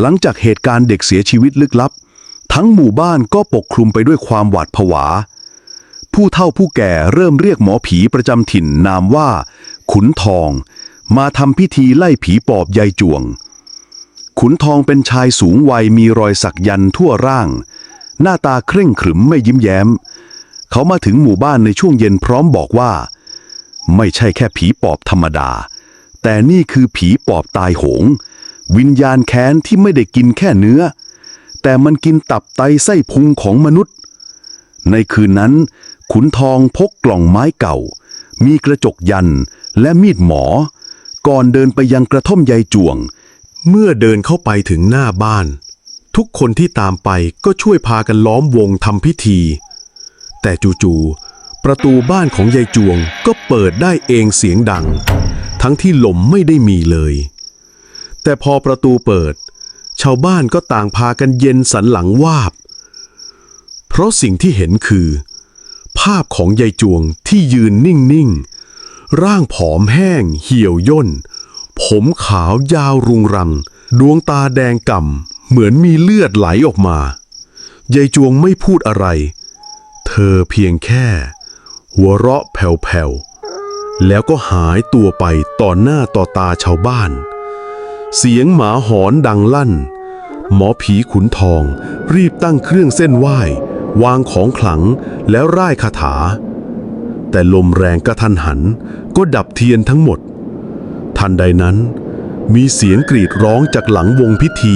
หลังจากเหตุการณ์เด็กเสียชีวิตลึกลับ ทั้งหมู่บ้านก็ปกคลุมไปด้วยความหวาดผวา ผู้เฒ่าผู้แก่เริ่มเรียกหมอผีประจำถิ่นนามว่า ขุนทอง มาทำพิธีไล่ผีปอบยายจวง ขุนทองเป็นชายสูงวัยมีรอยสักยันทั่วร่าง หน้าตาเคร่งขรึมไม่ยิ้มแย้ม เขามาถึงหมู่บ้านในช่วงเย็นพร้อมบอกว่า ไม่ใช่แค่ผีปอบธรรมดา แต่นี่คือผีปอบตายโหง วิญญาณแค้นที่ไม่ได้กินแค่เนื้อ แต่มันกินตับไตไส้พุงของมนุษย์ ในคืนนั้น ขุนทองพกกล่องไม้เก่า มีกระจกยันและมีดหมอ ก่อนเดินไปยังกระท่อมยายจวง เมื่อเดินเข้าไปถึงหน้าบ้าน ทุกคนที่ตามไปก็ช่วยพากันล้อมวงทำพิธี แต่จู่ๆประตูบ้านของยายจวงก็เปิดได้เองเสียงดัง ทั้งที่ลมไม่ได้มีเลย แต่พอประตูเปิด ชาวบ้านก็ต่างพากันเย็นสันหลังวาบ เพราะสิ่งที่เห็นคือ ภาพของยายจวงที่ยืนนิ่ง ๆ ร่างผอมแห้ง เหี่ยวย่น ผมขาวยาวรุงรัง ดวงตาแดงก่ำ เหมือนมีเลือดไหลออกมายายจวงไม่พูดอะไร เธอเพียงแค่ หัวเราะแผ่วๆแล้วก็หายตัวไปต่อหน้าต่อตาชาวบ้าน เสียงหมาหอนดังลั่น หมอผีขุนทอง รีบตั้งเครื่องเส้นไหว้ วางของขลังแล้วร่ายคาถา แต่ลมแรงกระทันหัน ก็ดับเทียนทั้งหมด ทันใดนั้น มีเสียงกรีดร้องจากหลังวงพิธี